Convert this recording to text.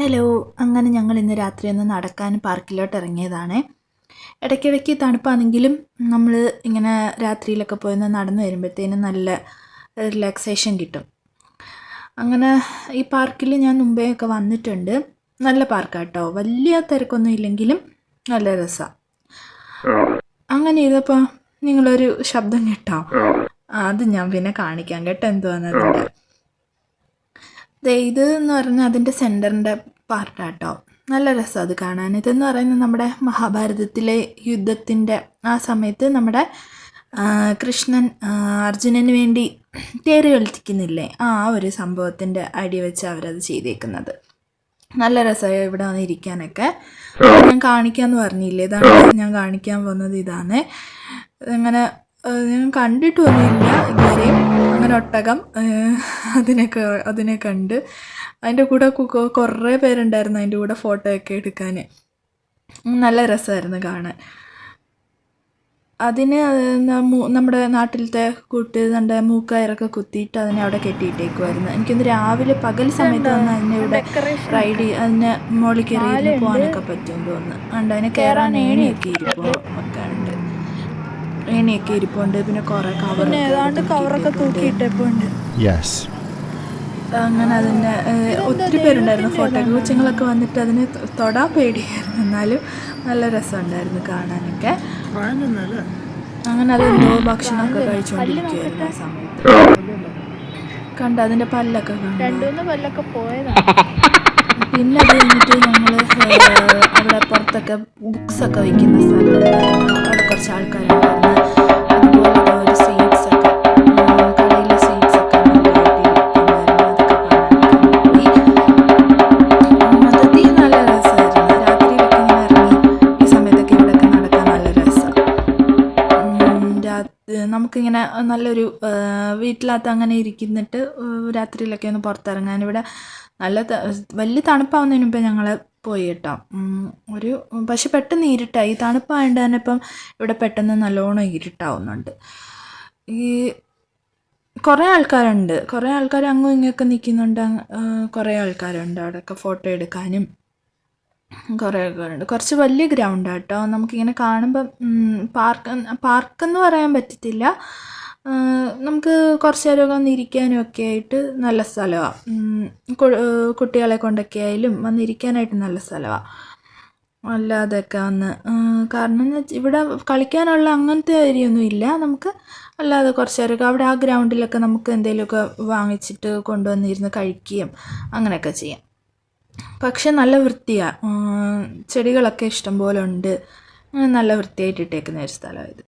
Hello അങ്ങനെ ഞങ്ങൾ ഇന്ന് രാത്രി ഒന്ന് നടക്കാൻ പാർക്കിലോട്ട് ഇറങ്ങിയതാണ്. ഇടയ്ക്കിടയ്ക്ക് തണുപ്പാണെങ്കിലും നമ്മൾ ഇങ്ങനെ രാത്രിയിലൊക്കെ പോയി ഒന്ന് നടന്നു വരുമ്പോഴത്തേനും നല്ല റിലാക്സേഷൻ കിട്ടും. അങ്ങനെ ഈ പാർക്കിൽ ഞാൻ മുമ്പേ ഒക്കെ വന്നിട്ടുണ്ട്. നല്ല പാർക്കാട്ടോ. വലിയ തിരക്കൊന്നും ഇല്ലെങ്കിലും നല്ല രസമാണ് അങ്ങനെ ചെയ്തപ്പോൾ നിങ്ങളൊരു ശബ്ദം കേട്ടോ. അത് ഞാൻ പിന്നെ കാണിക്കാം കേട്ടോ എന്തുവാന്നതിന്റെ ഇത് എന്ന് പറഞ്ഞാൽ അതിന്റെ സെന്ററിന്റെ പാർട്ടാട്ടോ നല്ല രസം അത് കാണാൻ. ഇതെന്ന് പറയുന്നത് നമ്മുടെ മഹാഭാരതത്തിലെ യുദ്ധത്തിന്റെ ആ സമയത്ത് നമ്മുടെ കൃഷ്ണൻ അർജുനന് വേണ്ടി തേര് കളിക്കുന്നില്ലേ ആ ഒരു സംഭവത്തിന്റെ അടി വെച്ച് അവരത് ചെയ്തേക്കുന്നത്. നല്ല രസമായി ഇവിടെ വന്ന് ഇരിക്കാനൊക്കെ. ഞാൻ കാണിക്കാമെന്ന് പറഞ്ഞില്ലേ? ഇതാണ് ഞാൻ കാണിക്കാൻ പോകുന്നത് ഇതാണ്. അങ്ങനെ ഞാൻ കണ്ടിട്ടൊന്നുമില്ല. ഇതുവരെയും ഒട്ടകം അതിനെ അതിനൊക്കെ അതിനെ കണ്ട്. അതിന്റെ കൂടെ കുറേ പേരുണ്ടായിരുന്നു അതിന്റെ കൂടെ ഫോട്ടോ ഒക്കെ എടുക്കാൻ നല്ല രസമായിരുന്നു കാണാൻ. അതിന് നമ്മുടെ നാട്ടിലത്തെ കൂട്ട് നമ്മുടെ മൂക്കയറൊക്കെ കുത്തിയിട്ട് അതിനെ അവിടെ കെട്ടിയിട്ടേക്കുമായിരുന്നു എനിക്കൊന്ന് രാവിലെ പകൽ സമയത്ത് വന്ന് അതിനെ ഇവിടെ റൈഡ് അതിനെ മുകളിൽ കയറി പോകാനൊക്കെ പറ്റുമെന്ന് തോന്നുന്നു. അതിനെ കയറാൻ ഏണിയൊക്കെ ഇരിക്കും ഒക്കെ ഏണിയൊക്കെ ഇരിപ്പുണ്ട്. പിന്നെ കുറേ കവർ ഏതാണ്ട് കവറൊക്കെ തൂക്കിയിട്ടപ്പോണ്ട് യെസ് അങ്ങനെ അതിന്റെ ഒത്തിരി പേരുണ്ടായിരുന്നു ഫോട്ടോ കൊച്ചുങ്ങളൊക്കെ വന്നിട്ട് അതിന് തൊടാ തൊടാൻ പേടിയായിരുന്നു. എന്നാലും നല്ല രസമുണ്ടായിരുന്നു കാണാനൊക്കെ. അങ്ങനെ അതെന്തോ ഭക്ഷണമൊക്കെ കഴിച്ചുകൊണ്ടിരിക്കുകയായിരുന്നു ആ സമയത്ത്. കണ്ട അതിന്റെ പല്ലൊക്കെ രണ്ടുമൂന്ന് പല്ലൊക്കെ പോയതാണ് പിന്നെ അത് കഴിഞ്ഞിട്ട് ഞങ്ങൾ അവിടെ പുറത്തൊക്കെ ബുക്സൊക്കെ വയ്ക്കുന്ന സ്ഥലമുണ്ടായിരുന്നു. നമുക്കിങ്ങനെ നല്ലൊരു വീട്ടിലകത്ത് അങ്ങനെ ഇരിക്കുന്നിട്ട് രാത്രിയിലൊക്കെ ഒന്ന് പുറത്തിറങ്ങാൻ ഇവിടെ നല്ല വലിയ തണുപ്പാവുന്നതിന് മുമ്പേ ഞങ്ങൾ പോയി കേട്ടോ. ഒരു പക്ഷെ പെട്ടെന്ന് ഇരുട്ടായി. തണുപ്പായതുകൊണ്ട് തന്നെ ഇപ്പം ഇവിടെ പെട്ടെന്ന് നല്ലോണം ഇരുട്ടാവുന്നുണ്ട്. ഈ കുറേ ആൾക്കാരുണ്ട്. കുറേ ആൾക്കാർ അങ്ങും ഇങ്ങൊക്കെ നിൽക്കുന്നുണ്ട്. കുറേ ആൾക്കാരുണ്ട് അവിടെയൊക്കെ ഫോട്ടോ എടുക്കാനും. കുറേ ഉണ്ട് കുറച്ച് വലിയ ഗ്രൗണ്ടാണ് കേട്ടോ നമുക്കിങ്ങനെ കാണുമ്പം പാർക്ക് പാർക്കെന്ന് പറയാൻ പറ്റത്തില്ല. നമുക്ക് കുറച്ച് നേരമൊക്കെ വന്നിരിക്കാനും ഒക്കെ ആയിട്ട് നല്ല സ്ഥലമാണ് കുട്ടികളെ കൊണ്ടൊക്കെ ആയാലും വന്നിരിക്കാനായിട്ട് നല്ല സ്ഥലമാണ് അല്ലാതെയൊക്കെ വന്ന് കാരണം എന്ന് വെച്ചാൽ ഇവിടെ കളിക്കാനുള്ള അങ്ങനത്തെ ഏരിയ ഒന്നും ഇല്ല. നമുക്ക് അല്ലാതെ കുറച്ച് നേരമൊക്കെ അവിടെ ആ ഗ്രൗണ്ടിലൊക്കെ നമുക്ക് എന്തെങ്കിലുമൊക്കെ വാങ്ങിച്ചിട്ട് കൊണ്ടുവന്നിരുന്ന് കഴിക്കുകയും അങ്ങനെയൊക്കെ ചെയ്യാം. പക്ഷെ നല്ല വൃത്തിയാണ് ചെടികളൊക്കെ ഇഷ്ടംപോലെ ഉണ്ട്. നല്ല വൃത്തിയായിട്ട് ഇട്ടേക്കുന്ന ഒരു സ്ഥലമാണ് ഇത്.